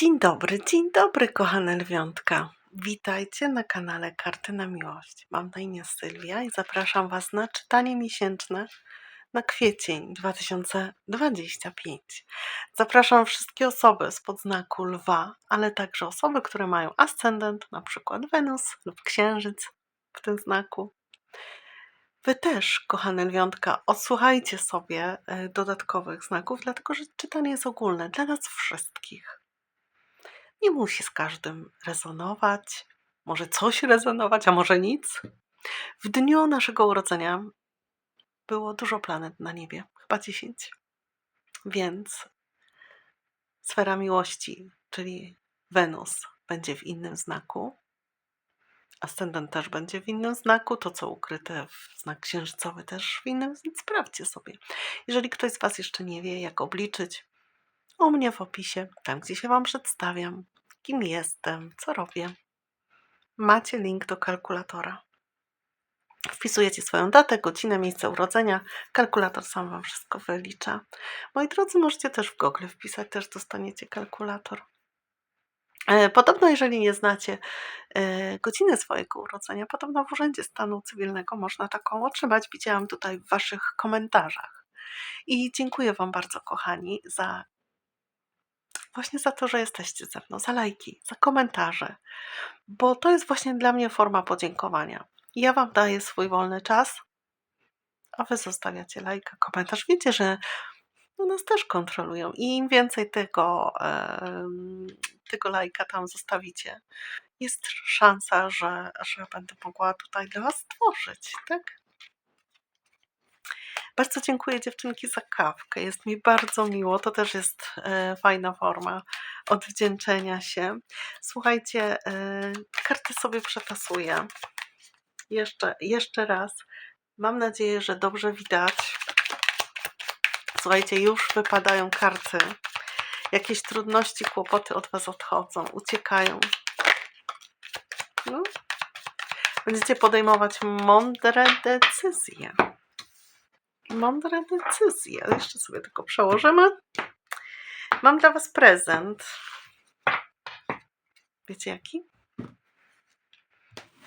Dzień dobry, dzień dobry, kochane lwiątka. Witajcie na kanale Karty na Miłość. Mam na imię Sylwia i zapraszam Was na czytanie miesięczne na kwiecień 2025. Zapraszam wszystkie osoby spod znaku lwa, ale także osoby, które mają ascendent, na przykład Wenus lub Księżyc w tym znaku. Wy też, kochane lwiątka, odsłuchajcie sobie e, dodatkowych znaków, dlatego że czytanie jest ogólne dla nas wszystkich nie musi z każdym rezonować. Może coś rezonować, a może nic. W dniu naszego urodzenia było dużo planet na niebie, chyba 10. Więc sfera miłości, czyli Wenus, będzie w innym znaku. Ascendent też będzie w innym znaku, to co ukryte w znak księżycowy też w innym, sprawdźcie sobie. Jeżeli ktoś z Was jeszcze nie wie, jak obliczyć, u mnie w opisie, tam gdzie się Wam przedstawiam, kim jestem, co robię. Macie link do kalkulatora. Wpisujecie swoją datę, godzinę, miejsce urodzenia. Kalkulator sam Wam wszystko wylicza. Moi drodzy, możecie też w Google wpisać, też dostaniecie kalkulator. E, podobno, jeżeli nie znacie e, godziny swojego urodzenia, podobno w Urzędzie Stanu Cywilnego można taką otrzymać. Widziałam tutaj w Waszych komentarzach. I dziękuję Wam bardzo, kochani, za właśnie za to, że jesteście ze mną, za lajki, za komentarze, bo to jest właśnie dla mnie forma podziękowania. Ja Wam daję swój wolny czas, a Wy zostawiacie lajka, komentarz. Wiecie, że nas też kontrolują i im więcej tego, tego lajka tam zostawicie, jest szansa, że, że będę mogła tutaj dla Was stworzyć, tak? Bardzo dziękuję dziewczynki za kawkę. Jest mi bardzo miło. To też jest e, fajna forma odwdzięczenia się. Słuchajcie, e, karty sobie przetasuję. Jeszcze, jeszcze raz. Mam nadzieję, że dobrze widać. Słuchajcie, już wypadają karty. Jakieś trudności, kłopoty od Was odchodzą, uciekają. No. Będziecie podejmować mądre decyzje mądre decyzje. Jeszcze sobie tylko przełożymy. Mam dla Was prezent. Wiecie jaki?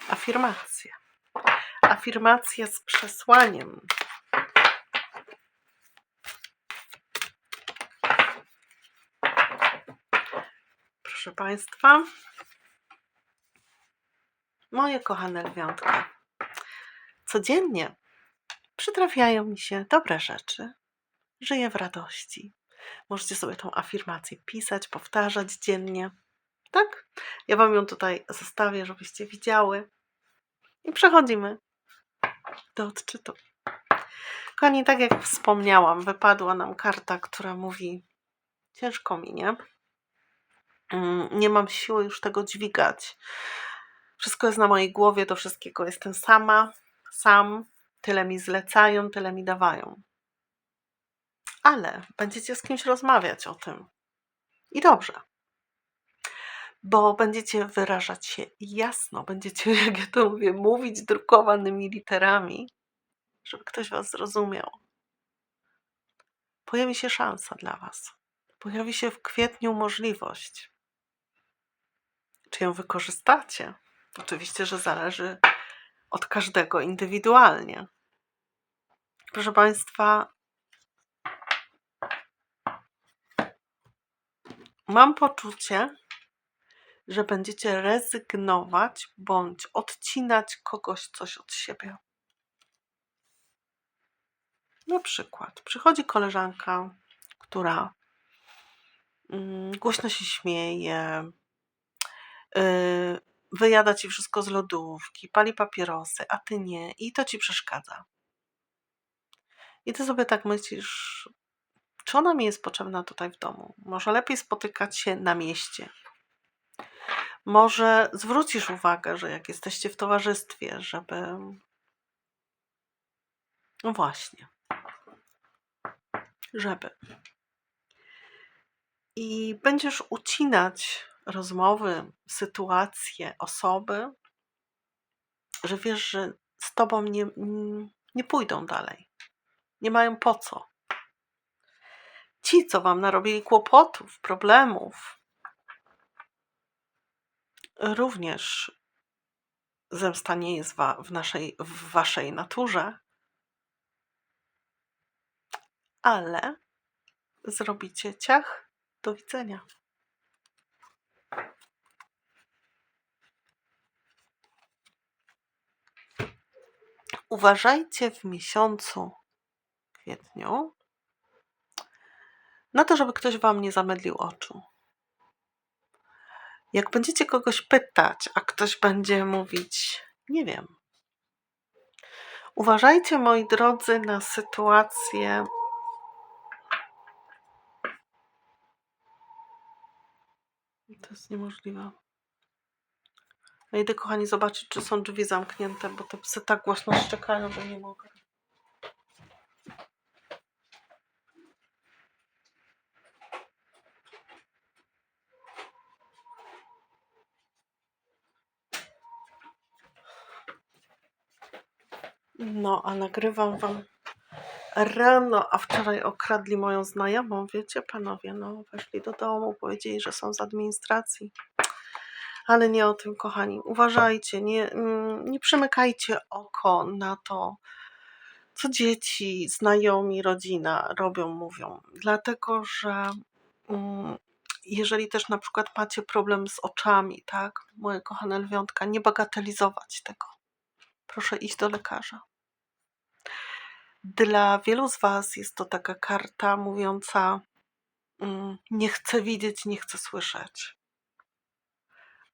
Afirmacja. Afirmacja z przesłaniem. Proszę Państwa, moje kochane lwiątka, codziennie przytrafiają mi się dobre rzeczy. Żyję w radości. Możecie sobie tą afirmację pisać, powtarzać dziennie. Tak? Ja Wam ją tutaj zostawię, żebyście widziały. I przechodzimy do odczytu. Kochani, tak jak wspomniałam, wypadła nam karta, która mówi: Ciężko mi, nie? Mm, nie mam siły już tego dźwigać. Wszystko jest na mojej głowie, do wszystkiego jestem sama, sam. Tyle mi zlecają, tyle mi dawają. Ale będziecie z kimś rozmawiać o tym. I dobrze. Bo będziecie wyrażać się jasno, będziecie, jak ja to mówię, mówić drukowanymi literami, żeby ktoś Was zrozumiał. Pojawi się szansa dla Was. Pojawi się w kwietniu możliwość. Czy ją wykorzystacie? Oczywiście, że zależy od każdego indywidualnie. Proszę Państwa, mam poczucie, że będziecie rezygnować bądź odcinać kogoś coś od siebie. Na przykład przychodzi koleżanka, która mm, głośno się śmieje, yy, wyjada ci wszystko z lodówki, pali papierosy, a ty nie, i to ci przeszkadza. I ty sobie tak myślisz, czy ona mi jest potrzebna tutaj w domu? Może lepiej spotykać się na mieście. Może zwrócisz uwagę, że jak jesteście w towarzystwie, żeby. No właśnie. Żeby. I będziesz ucinać rozmowy, sytuacje, osoby, że wiesz, że z tobą nie, nie pójdą dalej. Nie mają po co. Ci, co wam narobili kłopotów, problemów, Również zemsta nie jest w naszej w waszej naturze ale zrobicie ciach, do widzenia. Uważajcie w miesiącu kwietniu na to, żeby ktoś wam nie zamydlił oczu. Jak będziecie kogoś pytać, a ktoś będzie mówić, nie wiem. Uważajcie, moi drodzy, na sytuację. To jest niemożliwe. Ja idę, kochani, zobaczyć, czy są drzwi zamknięte, bo te psy tak głośno szczekają, że nie mogę. No, a nagrywam wam rano, a wczoraj okradli moją znajomą, wiecie, panowie, no, weszli do domu, powiedzieli, że są z administracji. Ale nie o tym, kochani. Uważajcie, nie, mm, nie przymykajcie oko na to, co dzieci, znajomi, rodzina robią, mówią. Dlatego, że mm, jeżeli też na przykład macie problem z oczami, tak, moje kochane lwiątka, nie bagatelizować tego. Proszę iść do lekarza. Dla wielu z Was jest to taka karta mówiąca: mm, Nie chcę widzieć, nie chcę słyszeć.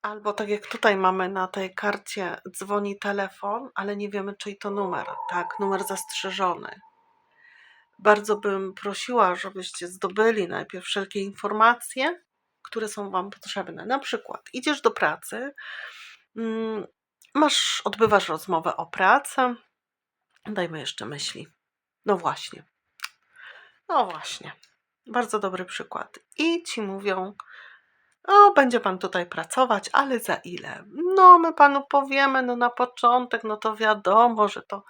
Albo tak jak tutaj mamy na tej karcie, dzwoni telefon, ale nie wiemy, czyj to numer. Tak, numer zastrzeżony. Bardzo bym prosiła, żebyście zdobyli najpierw wszelkie informacje, które są Wam potrzebne. Na przykład, idziesz do pracy, mm, masz, odbywasz rozmowę o pracę. Dajmy jeszcze myśli. No właśnie. No właśnie. Bardzo dobry przykład. I ci mówią, o, będzie pan tutaj pracować, ale za ile? No, my panu powiemy, no na początek, no to wiadomo, że to.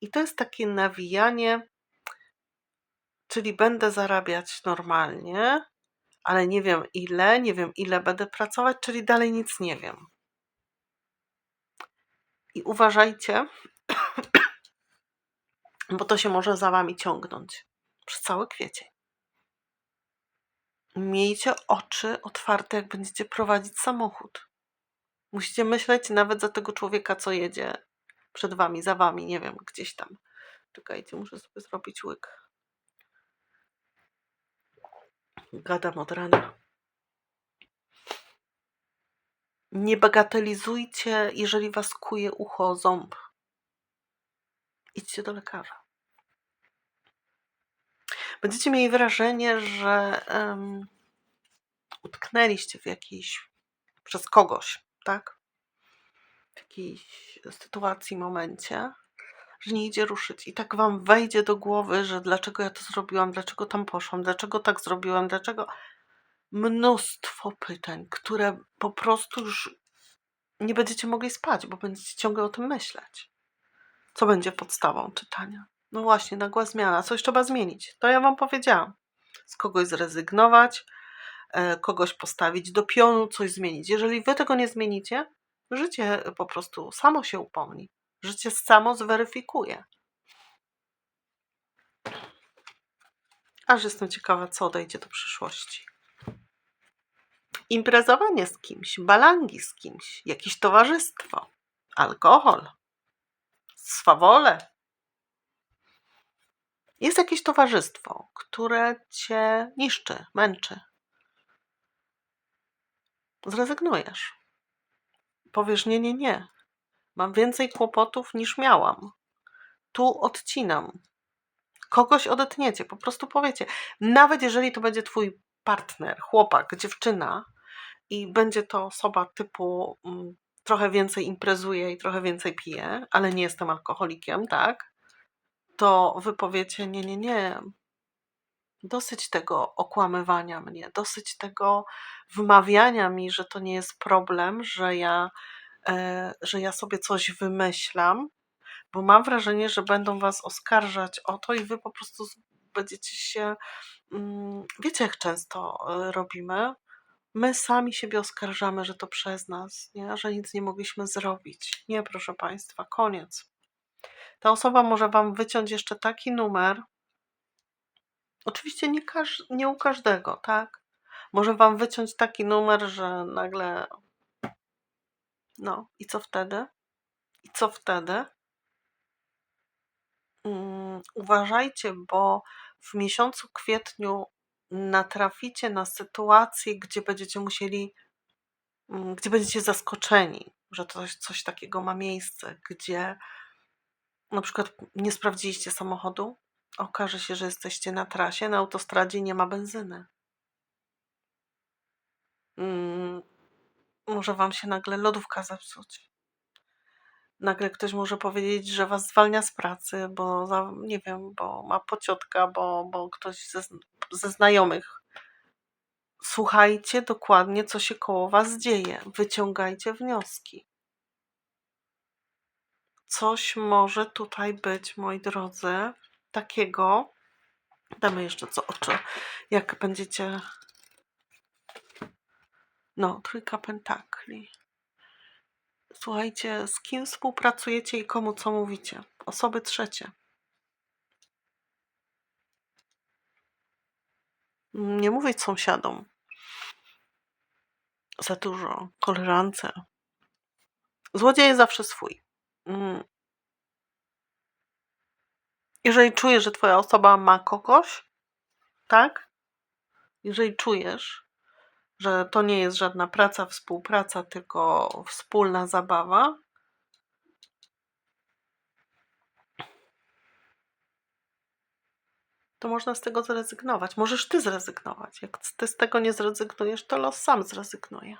I to jest takie nawijanie, czyli będę zarabiać normalnie, ale nie wiem ile, nie wiem ile będę pracować, czyli dalej nic nie wiem. I uważajcie, bo to się może za wami ciągnąć przez cały kwiecień. Miejcie oczy otwarte, jak będziecie prowadzić samochód. Musicie myśleć nawet za tego człowieka, co jedzie przed wami, za wami, nie wiem, gdzieś tam. Czekajcie, muszę sobie zrobić łyk. Gadam od rana. Nie bagatelizujcie, jeżeli was kuje ucho, ząb. Idźcie do lekarza. Będziecie mieli wrażenie, że um, utknęliście w jakiejś, przez kogoś, tak? W jakiejś sytuacji, momencie, że nie idzie ruszyć. I tak wam wejdzie do głowy, że dlaczego ja to zrobiłam, dlaczego tam poszłam, dlaczego tak zrobiłam, dlaczego. Mnóstwo pytań, które po prostu już nie będziecie mogli spać, bo będziecie ciągle o tym myśleć. Co będzie podstawą czytania? No właśnie, nagła zmiana. Coś trzeba zmienić. To ja Wam powiedziałam. Z kogoś zrezygnować, e, kogoś postawić do pionu, coś zmienić. Jeżeli Wy tego nie zmienicie, życie po prostu samo się upomni. Życie samo zweryfikuje. Aż jestem ciekawa, co odejdzie do przyszłości. Imprezowanie z kimś, balangi z kimś, jakieś towarzystwo, alkohol, swawole, jest jakieś towarzystwo, które cię niszczy, męczy. Zrezygnujesz. Powiesz: Nie, nie, nie. Mam więcej kłopotów niż miałam. Tu odcinam. Kogoś odetniecie, po prostu powiecie. Nawet jeżeli to będzie twój partner, chłopak, dziewczyna i będzie to osoba typu mm, trochę więcej imprezuje i trochę więcej pije, ale nie jestem alkoholikiem, tak? to wy powiecie: Nie, nie, nie. Dosyć tego okłamywania mnie, dosyć tego wmawiania mi, że to nie jest problem, że ja, e, że ja sobie coś wymyślam, bo mam wrażenie, że będą was oskarżać o to i wy po prostu będziecie się. Mm, wiecie, jak często e, robimy? My sami siebie oskarżamy, że to przez nas, nie? że nic nie mogliśmy zrobić. Nie, proszę Państwa, koniec. Ta osoba może Wam wyciąć jeszcze taki numer. Oczywiście nie, każ- nie u każdego, tak? Może Wam wyciąć taki numer, że nagle. No, i co wtedy? I co wtedy? Mm, uważajcie, bo w miesiącu kwietniu natraficie na sytuację, gdzie będziecie musieli, mm, gdzie będziecie zaskoczeni, że coś, coś takiego ma miejsce, gdzie na przykład nie sprawdziliście samochodu, okaże się, że jesteście na trasie, na autostradzie nie ma benzyny. Mm, może wam się nagle lodówka zepsuć. Nagle ktoś może powiedzieć, że was zwalnia z pracy, bo za, nie wiem, bo ma pociotka, bo, bo ktoś ze, ze znajomych. Słuchajcie dokładnie, co się koło was dzieje. Wyciągajcie wnioski. Coś może tutaj być, moi drodzy, takiego. Damy jeszcze co oczy. Jak będziecie. No, trójka pentakli. Słuchajcie, z kim współpracujecie i komu co mówicie? Osoby trzecie. Nie mówić sąsiadom. Za dużo. Koleżance. Złodziej jest zawsze swój. Mm. Jeżeli czujesz, że twoja osoba ma kogoś, tak? Jeżeli czujesz, że to nie jest żadna praca, współpraca, tylko wspólna zabawa, to można z tego zrezygnować. Możesz ty zrezygnować. Jak ty z tego nie zrezygnujesz, to los sam zrezygnuje.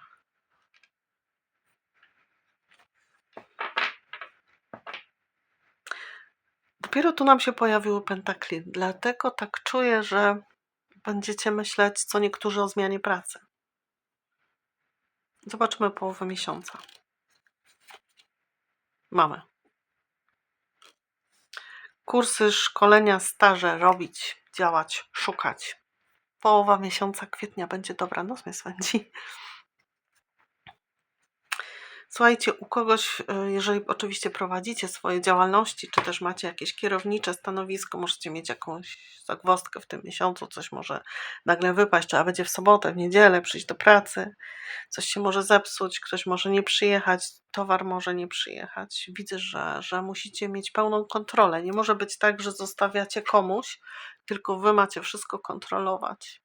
Dopiero tu nam się pojawiły pentakli, dlatego tak czuję, że będziecie myśleć co niektórzy o zmianie pracy. Zobaczmy połowę miesiąca. Mamy. Kursy, szkolenia, staże robić, działać, szukać. Połowa miesiąca kwietnia będzie dobra. Nos mnie swędzi. Słuchajcie, u kogoś, y, jeżeli oczywiście prowadzicie swoje działalności, czy też macie jakieś kierownicze stanowisko, możecie mieć jakąś zagwozdkę w tym miesiącu, coś może nagle wypaść, trzeba będzie w sobotę, w niedzielę przyjść do pracy, coś się może zepsuć, ktoś może nie przyjechać, towar może nie przyjechać. Widzę, że, że musicie mieć pełną kontrolę. Nie może być tak, że zostawiacie komuś, tylko wy macie wszystko kontrolować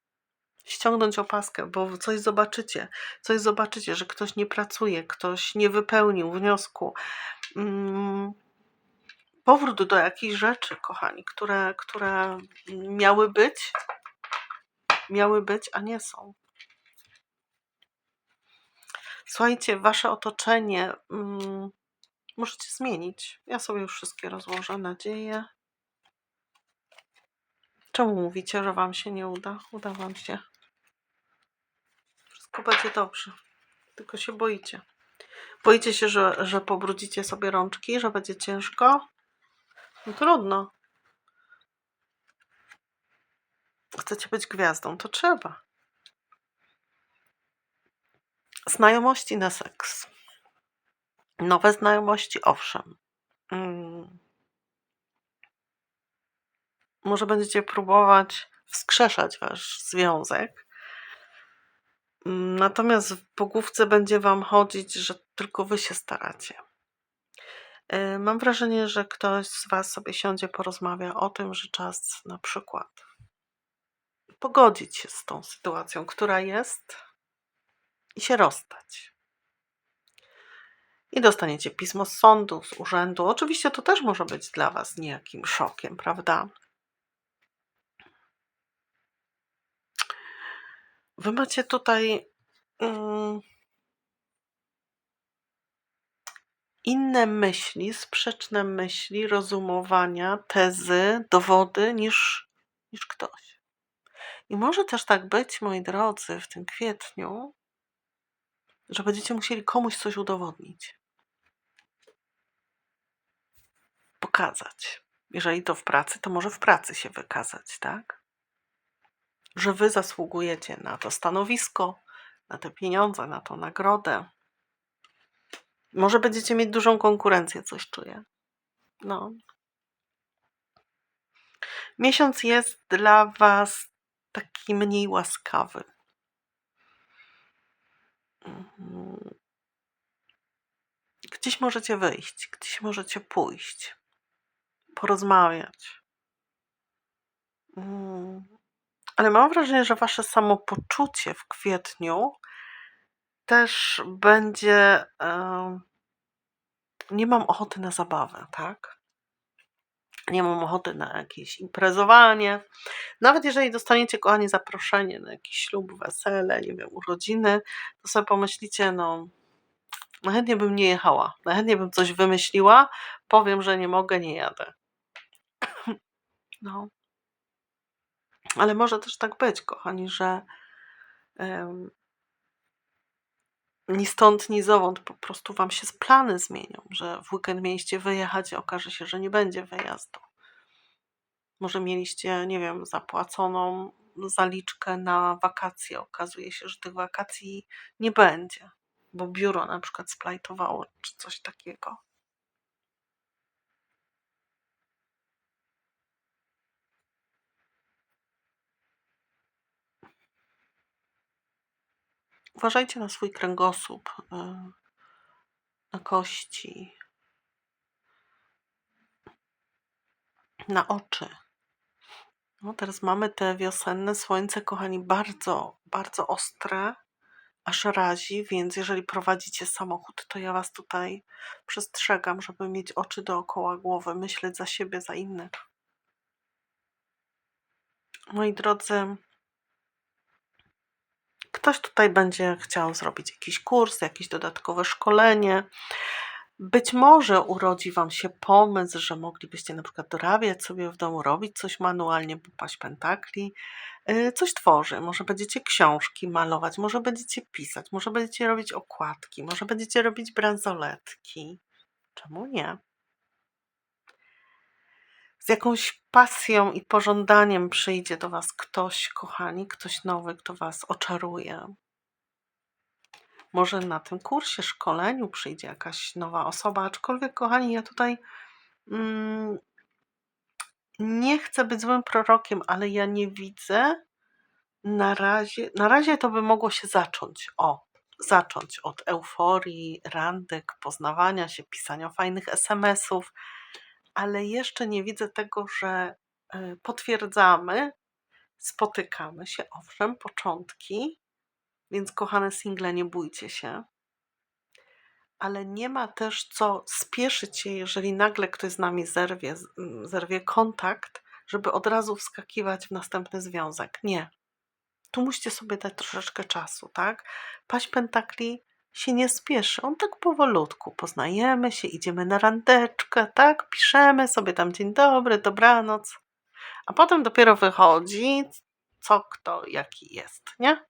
ściągnąć opaskę, bo coś zobaczycie, coś zobaczycie, że ktoś nie pracuje, ktoś nie wypełnił wniosku. Mm, powrót do jakichś rzeczy, kochani, które, które miały być, miały być, a nie są. Słuchajcie, wasze otoczenie mm, możecie zmienić. Ja sobie już wszystkie rozłożę, nadzieję. Czemu mówicie, że wam się nie uda? Uda wam się. Wszystko dobrze. Tylko się boicie. Boicie się, że, że pobrudzicie sobie rączki, że będzie ciężko? No trudno. Chcecie być gwiazdą, to trzeba. Znajomości na seks. Nowe znajomości, owszem. Mm. Może będziecie próbować wskrzeszać wasz związek, Natomiast w pogłówce będzie Wam chodzić, że tylko Wy się staracie. E, mam wrażenie, że ktoś z Was sobie siądzie, porozmawia o tym, że czas na przykład pogodzić się z tą sytuacją, która jest i się rozstać. I dostaniecie pismo z sądu, z urzędu. Oczywiście to też może być dla Was niejakim szokiem, prawda? Wy macie tutaj mm, inne myśli, sprzeczne myśli, rozumowania, tezy, dowody niż, niż ktoś. I może też tak być, moi drodzy, w tym kwietniu, że będziecie musieli komuś coś udowodnić. Pokazać. Jeżeli to w pracy, to może w pracy się wykazać, tak? Że wy zasługujecie na to stanowisko, na te pieniądze, na tą nagrodę. Może będziecie mieć dużą konkurencję, coś czuję. No. Miesiąc jest dla Was taki mniej łaskawy. Mhm. Gdzieś możecie wyjść, gdzieś możecie pójść, porozmawiać. Mm. Ale mam wrażenie, że Wasze samopoczucie w kwietniu też będzie. nie mam ochoty na zabawę, tak? Nie mam ochoty na jakieś imprezowanie. Nawet jeżeli dostaniecie, kochani, zaproszenie na jakiś ślub, wesele, nie wiem, urodziny, to sobie pomyślicie, no, chętnie bym nie jechała, chętnie bym coś wymyśliła, powiem, że nie mogę, nie jadę. No. Ale może też tak być, kochani, że em, ni stąd, ni zowąd po prostu Wam się plany zmienią, że w weekend mieliście wyjechać i okaże się, że nie będzie wyjazdu. Może mieliście, nie wiem, zapłaconą zaliczkę na wakacje. Okazuje się, że tych wakacji nie będzie, bo biuro na przykład splajtowało czy coś takiego. Uważajcie na swój kręgosłup, y, na kości, na oczy. No, teraz mamy te wiosenne słońce, kochani, bardzo, bardzo ostre, aż razi, więc jeżeli prowadzicie samochód, to ja Was tutaj przestrzegam, żeby mieć oczy dookoła głowy, myśleć za siebie, za innych. Moi drodzy, ktoś tutaj będzie chciał zrobić jakiś kurs, jakieś dodatkowe szkolenie. Być może urodzi Wam się pomysł, że moglibyście na przykład dorabiać sobie w domu, robić coś manualnie, paść pentakli, yy, coś tworzy. Może będziecie książki malować, może będziecie pisać, może będziecie robić okładki, może będziecie robić bransoletki. Czemu nie? Z jakąś pasją i pożądaniem przyjdzie do Was ktoś, kochani, ktoś nowy, kto Was oczaruje. Może na tym kursie, szkoleniu przyjdzie jakaś nowa osoba, aczkolwiek, kochani, ja tutaj mm, nie chcę być złym prorokiem, ale ja nie widzę na razie. Na razie to by mogło się zacząć. O, zacząć od euforii, randek, poznawania się, pisania fajnych SMS-ów, ale jeszcze nie widzę tego, że y, potwierdzamy, spotykamy się, owszem, początki, więc kochane single, nie bójcie się. Ale nie ma też co spieszyć się, jeżeli nagle ktoś z nami zerwie, zerwie kontakt, żeby od razu wskakiwać w następny związek. Nie. Tu musicie sobie dać troszeczkę czasu, tak? Paść pentakli się nie spieszy. On tak powolutku. Poznajemy się, idziemy na randeczkę, tak? Piszemy sobie tam dzień dobry, dobranoc. A potem dopiero wychodzi, co kto, jaki jest, nie?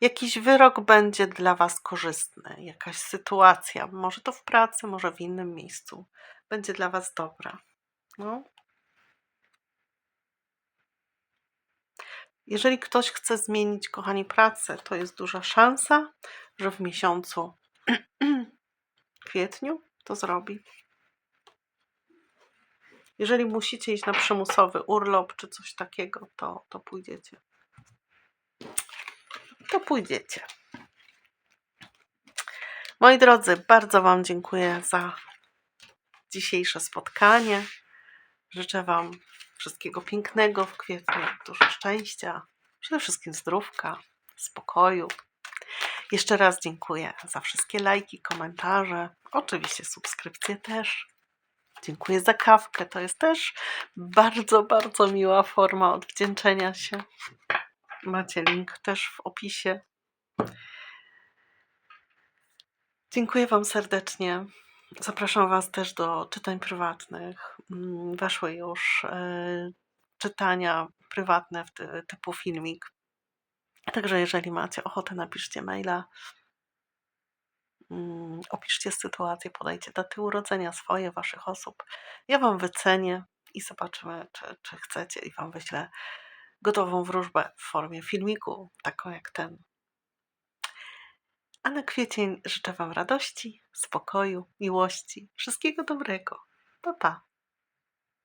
Jakiś wyrok będzie dla Was korzystny, jakaś sytuacja, może to w pracy, może w innym miejscu, będzie dla Was dobra. No. Jeżeli ktoś chce zmienić, kochani, pracę, to jest duża szansa, że w miesiącu kwietniu to zrobi. Jeżeli musicie iść na przymusowy urlop czy coś takiego, to, to pójdziecie. To pójdziecie. Moi drodzy, bardzo Wam dziękuję za dzisiejsze spotkanie. Życzę Wam wszystkiego pięknego w kwietniu, dużo szczęścia, przede wszystkim zdrówka, spokoju. Jeszcze raz dziękuję za wszystkie lajki, komentarze, oczywiście subskrypcje też. Dziękuję za kawkę. To jest też bardzo, bardzo miła forma odwdzięczenia się. Macie link też w opisie. Dziękuję Wam serdecznie. Zapraszam Was też do czytań prywatnych. Mm, Weszły już e, czytania prywatne typu filmik. Także jeżeli macie ochotę, napiszcie maila. Mm, Opiszcie sytuację, podajcie daty urodzenia swoje, Waszych osób. Ja Wam wycenię i zobaczymy, czy, czy chcecie i Wam wyślę gotową wróżbę w formie filmiku, taką jak ten. A na kwiecień życzę Wam radości, spokoju, miłości, wszystkiego dobrego. Pa, pa.